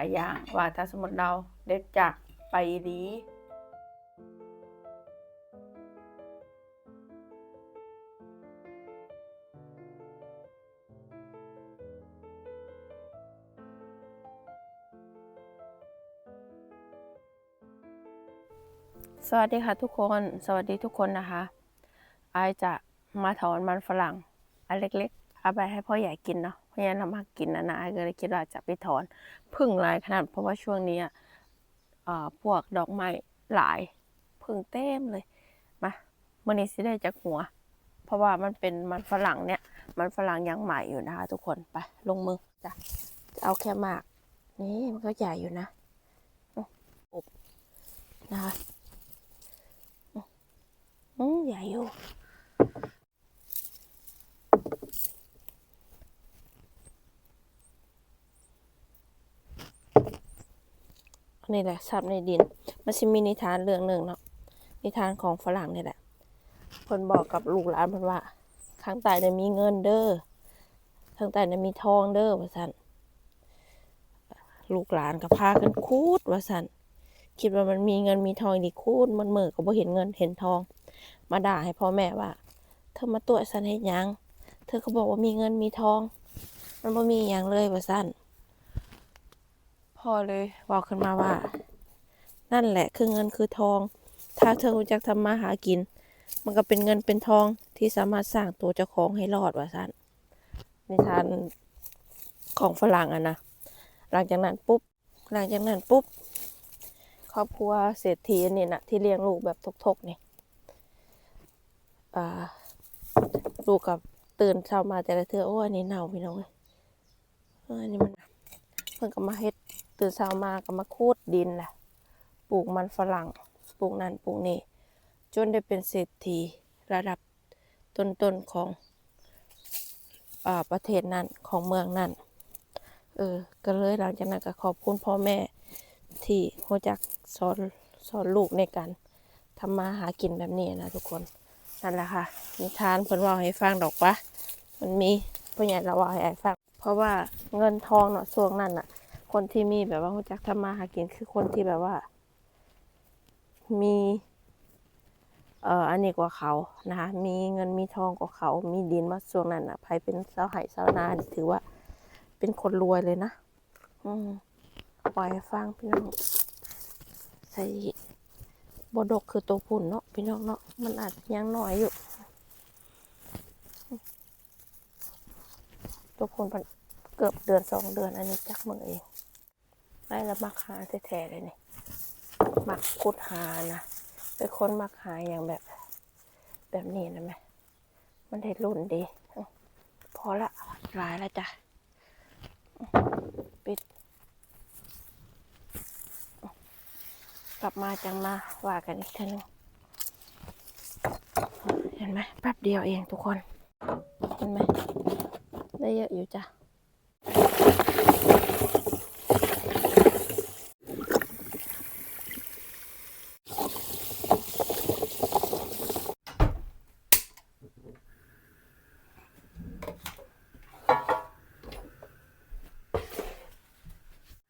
ายอย่างว่าถ้าสมมติเราได้จากไปดีสวัสดีค่ะทุกคน สวัสดีทุกคนนะคะไอายจะมาถอนมันฝรั่งอันเล็กๆเอาไปให้พ่อใหญ่กินเนาะ พ่อใหญ่ทำมากินนะนะก็เลยคิดว่าจะไปถอนพึ่งหลายขนาด เพราะว่าช่วงนี้อะเอ่อพวกดอกไม้หลายพึ่งเต็มเลยมาเมื่อนี้สิได้จากหัว เพราะว่ามันเป็นมันฝรั่งเนี่ย มันฝรั่งยังใหม่อยู่นะคะ ทุกคนไปลงมือจ้ะจะเอาแค่มาก นี่มันก็ใหญ่อยู่นะอืมอบนะคะอืมใหญ่อยู่ นี่แหละซับในดิน มันจะมีนิทานเรื่องหนึ่งเนาะนิทานของฝรั่งนี่แหละเพิ่นบอกกับลูกหลานเพิ่นว่าข้างใต้เนี่ยมีเงินเด้อข้างใต้เนี่ยมีทองเด้อว่าซั่นลูกหลานก็พากันคูดว่าซั่นคิดว่ามันมีเงินมีทองดีคูดมันเมือก็บ่เห็นเงินเห็นทอง มาด่าให้พ่อแม่ว่า เธอมาตัวสันเฮ็ดหยัง เธอก็บอกว่ามีเงินมีทอง มันบ่มีหยังเลยว่าซั่น พ่อเลยบอกขึ้นมาว่า นั่นแหละคือเงินคือทอง ถ้าเธอรู้จักทำมาหากิน มันก็เป็นเงินเป็นทองที่สามารถสร้างตัวเจ้าของให้รอดว่าซั่นนิทานของฝรั่งอะนะหลังจากนั้นปุ๊บหลังจากนั้นปุ๊บครอบครัวเศรษฐีนี่นะที่เลี้ยงลูกแบบทกๆนี่ลูกกับตื่นเช้ามาแต่ละเทือโอ้อันนี้เน่าพี่น้องเลยอันนี้มันเพิ่นก็มาเฮ็ด ตื่นเช้ามาก็มาคูดดินแหละปลูกมันฝรั่ง ปลูกนั่นปลูกนี่ จนได้เป็นเศรษฐีระดับต้นๆของอประเทศนั้นของเมืองนั้นเออ ก็เลยหลังจากนั้นก็ขอบคุณพ่อแม่ที่รู้จักสอนสอนลูกในการทำมาหากินแบบนี้นะทุกคน นั่นแหละค่ะ นิทานเพิ่นว่าให้ฟังดอกปะมันมีผู้ใหญ่เราว่าให้ฟัง เพราะว่าเงินทองเนาะช่วงนั้นน่ะ คนที่มีแบบว่ารู้จักทำมาหากินคือคนที่แบบว่า มี เอ่ออันนี้กว่าเขานะคะ มีเงินมีทองกว่าเขา มีดินมาช่วงนั้นน่ะใครเป็นเสาไห่เสานานถือว่า เป็นคนรวยเลยนะ อืมปล่อยฟังพี่น้องใส่บดกคือตัวพุ่นเนาะพี่น้องเนาะมันอาจจะยังน้อยอยู่ ตัวพุ่นมันเกือบเดือนสองเดือนอันนี้จักมือเอง ได้แล้วมักหาแท้ๆเลยนี่มักคุดหานะเป็นคนมักหาอย่างแบบ แบบนี้นะแม่มันได้รุ่นดี พอละหลายแล้วจ้ะ ปิด กลับมาจังมาว่ากันอีกทีนึงเห็นไหมแป๊บเดียวเองทุกคน เห็นไหมได้เยอะอยู่จ้ะ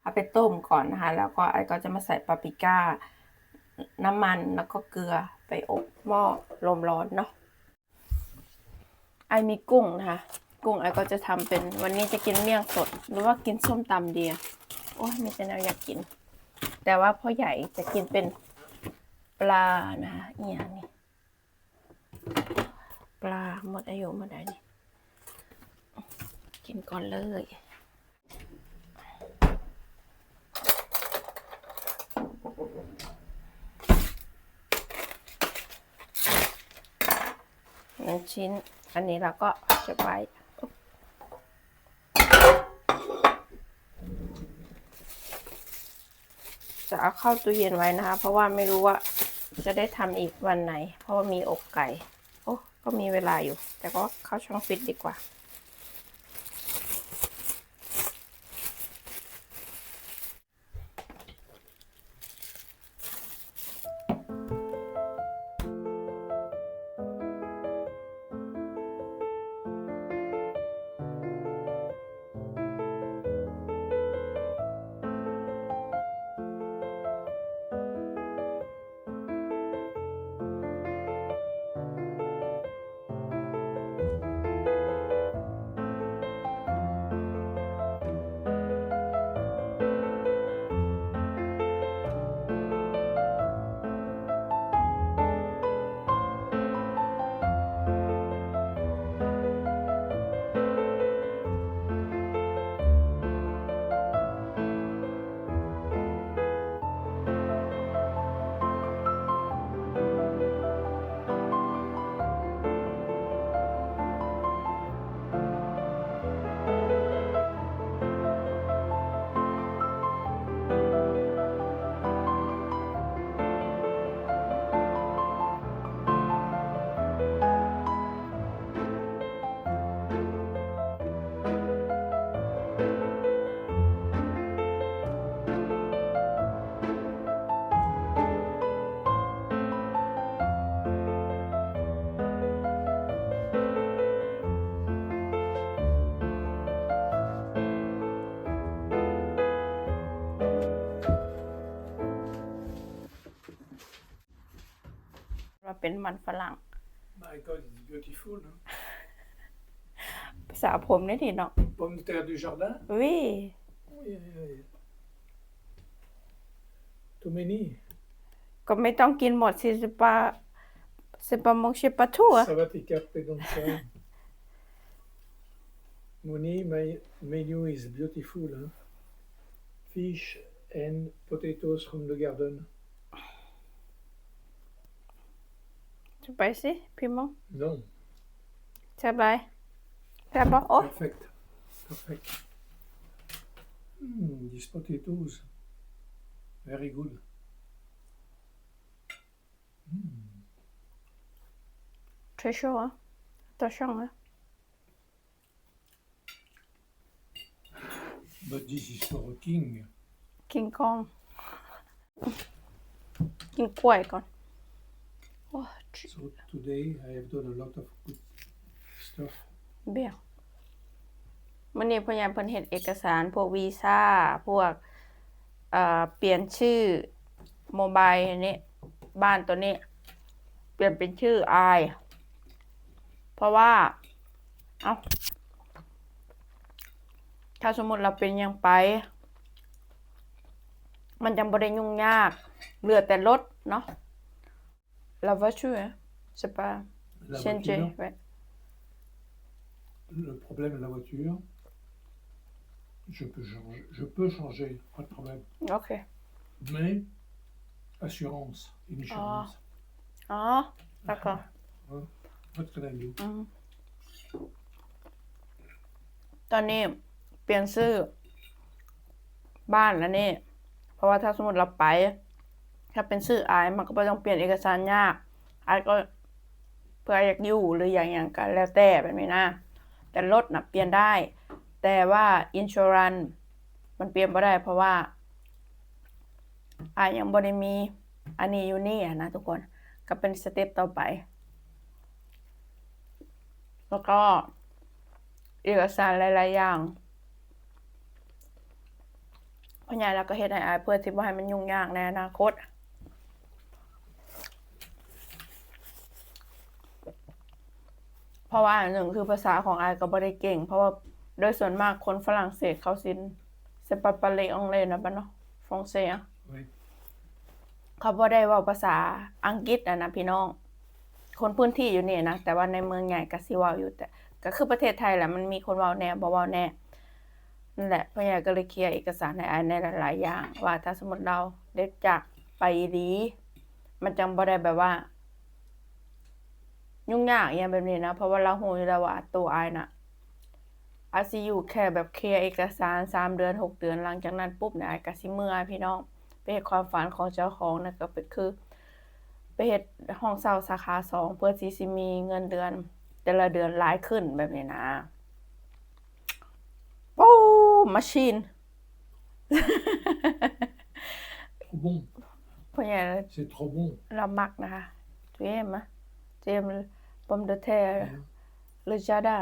เอาไปต้มก่ อนนะคะ แล้วก็ไอ้ก็จะมาใส่ปาปริก้า น้ำมันแล้วก็เกลือไปอบหม้อลมร้อนเนาะไอมีกุ้งนะคะ กุ้งไอก็จะทำเป็นวันนี้จะกินเมี่ยงสด หรือว่ากินส้มตำดีอะโอ้ยมีแต่แนวอยากกิน แต่ว่าพ่อใหญ่จะกินเป็นปลานะคะอีหยังนี่ปลาหมดอายุหมดอายุนี่กินก่อนเลย หนึ่งชิ้น อันนี้เราก็เก็บไว้จะเอาเข้าตู้เย็นไว้นะคะ เพราะว่าไม่รู้ว่าจะได้ทำอีกวันไหน เพราะว่ามีอกไก่ โอ้ก็มีเวลาอยู่ แต่ก็เข้าช่องฟิตดีกว่า เป็นมันฝรั่ง My God, it's beautiful. Hein? ภาษาผมนี่ทีเนาะ Pomme de terre du jardin วิ Oui, oui, oui. Too many. ก็ไม่ต้องกินหมดสิสปาสปามงชิปะทั่ว Ça va t'écarter comme ça. Moni, my menu is beautiful. Hein? Fish and potatoes from the garden. จะไปสิพี่มง Non, จะไปจะบอกโอ้ perfect. Perfect. Hmm, these potatoes. Very good. Hmm. ทรชัวตัวช่องอะ But this is for a king. กินกอ So today I have done a lot of good stuff. เบี้ยวมันนี้พยายามเพิ่นเฮ็ดเอกสารพวกวีซ่า พวกเอ่อเปลี่ยนชื่อโมบายอันนี้ บ้านตัวนี้ เปลี่ยนเป็นชื่ออายเพราะว่า เอาถ้าสมมติเราเป็นหยังไป มันจังบ่ได้ยุ่งยากเหลือแต่รถเนาะ La voiture c'est pas La changé voiture, ouais. le problème de la voiture, je peux changer, je peux changer, pas de problème. โอเค Mais assurance, insurance, อ๋อ d'accord what can I do? อืมตอนนี้เปลี่ยนชื่อ บ้านแล้วนี่ เพราะว่าถ้าสมมติเราไป ถ้าเป็นชื่ออายมันก็ไม่ต้องเปลี่ยนเอกสารยากอายก็เพื่ออยากอยู่หรืออย่างอย่างกันแล้วแต่แบบนี้นะ แต่รถนะเปลี่ยนได้ แต่ว่าอินช r รันมันเปลี่ยนไม่ได้เพราะว่าอายยังบ่ได้มีอันนี้อยู่นี่นะทุกคนก็เป็นสเต็ปต่อไป แล้วก็เอกสารหลาย ๆ อย่างเพราะงั้นเราก็เฮ็ดให้อายเพื่อที่ว่าให้มันยุ่งยากในอนาคต เพราะว่าหนึ่งคือภาษาของอายก็บ่ได้เก่ง เพราะว่าโดยส่วนมากคนฝรั่งเศสเขาสินเซปาปาเลองเลนะบ้านเนาะฟรองเซอะ Oui. เขาบ่ได้เว่าภาษาอังกฤษอะนะพี่น้อง คนพื้นที่อยู่นี่นะ แต่ว่าในเมืองใหญ่ก็สิเว้าอยู่แต่ ก็คือประเทศไทยแหละมันมีคนเว้าแหน่บ่เว้าแหน่นั่นแหละพ่อใหญ่ก็เลยเคลียร์เอกสารให้อายในหลายๆอย่าง ว่าถ้าสมมติเราได้จากไปดี มันจังบ่ได้แบบว่า ยุ่งยากอหย่างแบบนี้นะ เพราะว่าเราฮู้อยู่แล้วว่าตัวอายน่ะอาจสิอยู่แค่แบบเคลียร์เอกสารสามเดือนหกเดือนหลังจากนั้นปุ๊บเนี่ยอายก็สิเมื่อยพี่น้องไปเฮ็ดความฝันของเจ้าของนะก็เป็นคือไปเฮ็ดห้องเช่าสาขาสองเพื่อที่สิมีเงินเดือน แต่ละเดือนหลายขึ้นแบบนี้นะโอ้มาชีน Trop bon, พ่อใหญ่ c'est trop bon. เรามักนะคะเจมส์อะเจมส์ ปอมเดเทอร์ Voilà. หรือจาดา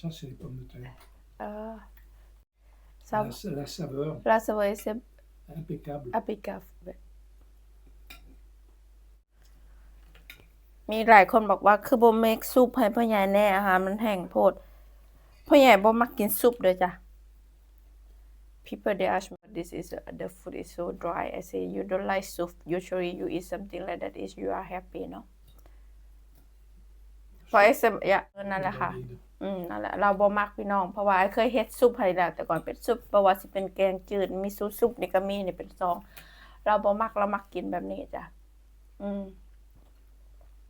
Ça, c'est les pommes de terre. เออซา La, la saveur, ลาสเวเซ impeccable. อปิกาฟมีหลายคนบอกว่าคือบ่เมกซุปให้พ่อใหญ่แน่อาหารมันแห้งโพดพ่อใหญ่บ่มักกินซุปเด้อจ้ะ People they ask me this is uh, the food is so dry I say you don't like soup usually you eat something like that is you are happy no for example yeah นั่นแหละค่ะ Valide. อืมนั่นแหละเราบ่มักพี่น้อง เพราะว่าไอ้เคยเฮ็ดซุปให้แล้วแต่ก่อนเป็นซุปเพราะว่าสิเป็นแกงจืดมีซุปซุปนี่ก็มีนี่เป็นซอง เราบ่มักเรามักกินแบบนี้จ้ะอืม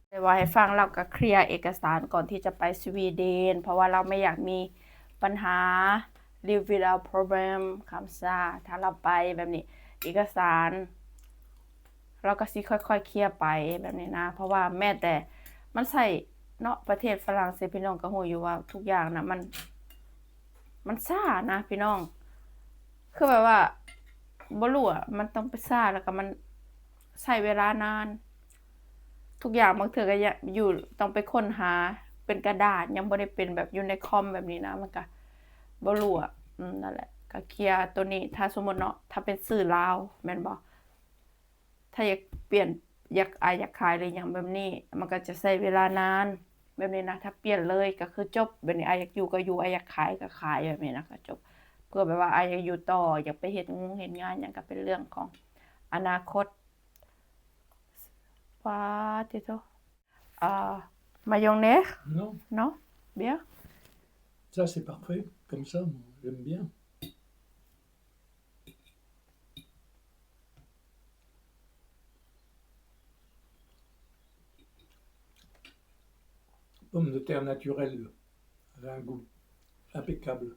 แต่ว่าให้ฟังเราก็เคลียร์เอกสารก่อนที่จะไปสวีเดน เพราะว่าเราไม่อยากมีปัญหา live without problem คำซาถ้าเราไปแบบนี้ เอกสาร เราก็สิค่อยๆเคลียร์ไปแบบนี้นะ เพราะว่าแม้แต่มันใส่เนาะประเทศฝรั่งเศสพี่น้องก็ฮู้อยู่ว่าทุกอย่างนะมัน มันซ่านะพี่น้อง คือแบบว่าบ่รู้อะมันต้องไปซ่าแล้วก็มันใช้เวลานาน ทุกอย่างบางเทื่อก็อยู่ต้องไปค้นหาเป็นกระดาษยังบ่ได้เป็นแบบอยู่ในคอมแบบนี้นะมันก็ บ่รู้อะอืมนั่นแหละก็เคลียร์ตัวนี้ ถ้าสมมุติเนาะถ้าเป็นสื่อลาวแม่นบ่ถ้าอยากเปลี่ยนอยากอายอยากขายหรืออย่างแบบนี้ มันก็จะใช้เวลานาน แบบนี้นะ ถ้าเปลี่ยนเลยก็คือจบแบบนี้อายอยากอยู่ก็อยู่อายอยากขายก็ขายแบบนี้นะก็จบ เพื่อแบบว่าอายอยากอยู่ต่อ อยากไปเฮ็ดงงเฮ็ดงานอย่างก็เป็นเรื่องของอนาคตว้าติโตอ่ามายองเนส Non, เนาะเบีย ça c'est parfait. Comme ça, moi, j'aime bien. Pomme de terre naturelle. Elle a un goût impeccable.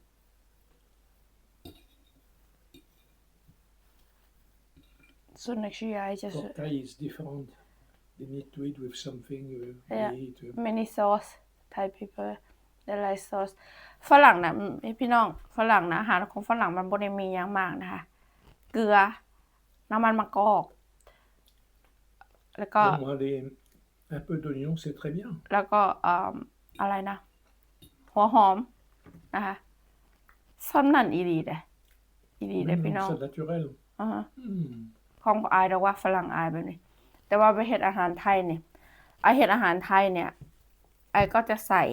so next year I just Portail is different. They need to eat with something. Uh, Yeah. eat, uh, many sauce Thai people they like sauce ฝรั่งนะอืมพี่น้องฝรั่งนะอาหารของฝรั่งมันบ่ได้มีหยังมากนะคะ เกลือ น้ำมันมะกอก แล้วก็ Pour moi, les- un peu d'oignon, c'est très bien. แล้วก็เอ่ออะไรนะ หัวหอมนะคะซ้ำนั่นอีหลีเด้อีหลีเด้ Mm, พี่น้อง c'est naturel. อ่าฮะ Mm. ของอายแต่ว่าฝรั่งอายแบบนี้ แต่ว่าไปเฮ็ดอาหารไทยเนี่ยไอายเฮ็ดอาหารไทยเนี่ย ไอายก็จะใส่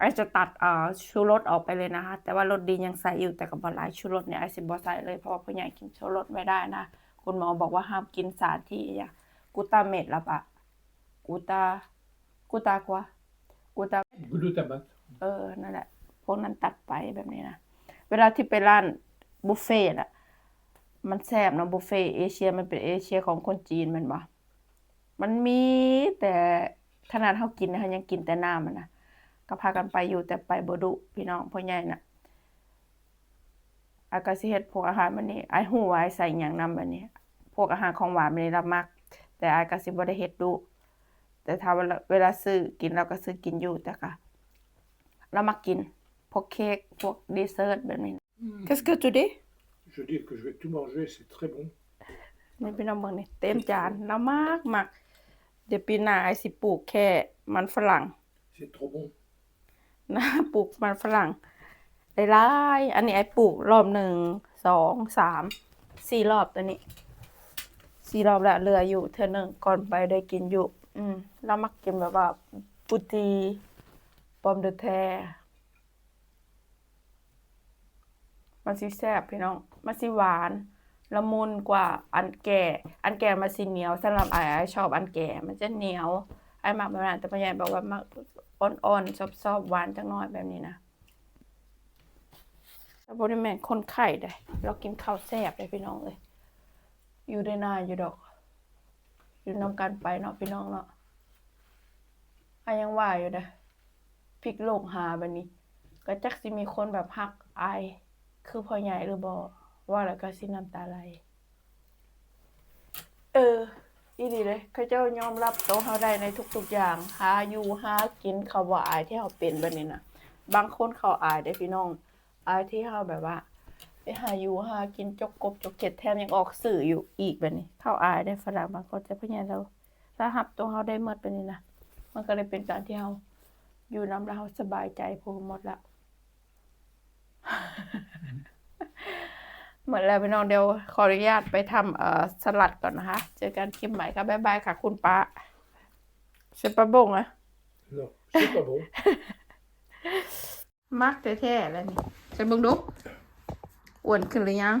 ไอายจะตัดเอ่อชูรสออกไปเลยนะคะ แต่ว่ารสดียังใส่อยู่แต่กับบหลายชูรสเนี่ยไอายสิบ่ใส่เลยเพราะว่าผู้ใหญ่กินชูรสไม่ได้นะคุณหมอบอกว่าห้ามกินสารที่อย่างกลูตาเมตละปะกลูตากลูตากว่ากูตา Glutamate. เออนั่นแหละพวกนั้นตัดไปแบบนี้นะเวลาที่ไปร้านบุฟเฟ่ต์อะมันแซ่บเนาะบุฟเฟ่ต์เอเชียมันเป็นเอเชียของคนจีนแมันบ่มันมีแต่ขนาดเฮากินนะเฮายังกินแต่น้ำมันนะ ก็พากันไปอยู่แต่ไปบ่ดุพี่น้องพ่อใหญ่น่ะอากาสิเฮ็ดพวกอาหารมันนี่ไอ้ายฮู้ว่าอ้ายใส่หยังนำบัดนี้ พวกอาหารของหวานมันนี่เรามัก แต่อายก็สิบ่ได้เฮ็ดดุแต่ถ้าเวลาเวลาซื้อกินเราก็ซื้อกินอยู่แต่ก็เรามากินพวกเค้กพวกดีเซอร์ตแบบนี้ Qu'est-ce que tu dis Je dis que je vais tout manger, c'est très bon. นี่พี่น้องเบิ่งนี่เต็มจานแล้วมากมากเดี๋ยวปีหน้าไอสิปลูกแค่มันฝรั่ง C'est trop bon. นะปลูกมันฝรั่งหลายๆอันนี้ไอ้ปลูกรอบหนึ่งสองสามสี่รอบตัวนี้สี่รอบแล้วเหลืออยู่เธอหนึ่งก่อนไปได้กินอยู่ อืมแล้วมักกินแบบว่าปุตีปอมเดอแทมันสิแซ่บพี่น้อง มันสิหวานละมุนกว่าอันแก่ อันแก่มันสิเหนียวสำหรับไอ้ไอ้ชอบอันแก่ มันจะเหนียวไอ้มักแบบนั้นแต่พ่อใหญ่บอกว่ามัก อ่อนๆซอบๆหวานจังน้อยแบบนี้นะแต่บริแมนคนไข่ได้เรากินข้าวแซ่บเลยพี่น้องเลยอยู่ได้นานอยู่ดอก อยู่นำกันไปเนาะพี่น้องเนาะอ้ยังว่าอยู่นะพลิกโลกหาแบบนี้ ก็จักสิมีคนแบบฮักอาย คือพ่อใหญ่หรือบ่ว่าแล้วก็สิน้ำตาไหลเออ อีดีเลยเขาเจ้ายอมรับโตเฮาได้ในทุกๆอย่าง หาอยู่หากินเขาบ่อายที่เฮาเป็นแบบนี้นะบางคนเขาอายได้พี่น้อง อายที่เฮาแบบว่าไปหาอยู่หากินจกกบจกเก็ดแถมยังออกสื่ออยู่อีกแบบนี้ เขาอายได้ฝรั่งบางคนจะพ่อใหญ่เราถ้าหับตัวเฮาได้หมดแบบนี้นะมันก็เลยเป็นการที่เฮาอยู่นำแล้วเฮาสบายใจพูหมดละ หมดแล้วพี่น้องเดี๋ยวขออนุญาตไปทำเอ่อสลัดก่อนนะคะ เจอกันคลิปใหม่ค่ะบ๊ายบายค่ะคุณป้าเชฟปะบงอะ Non, c'est pas bon. มักแท้ๆแล้วนี่ฉันเบิ่งดูอ้วนขึ้นหรือยัง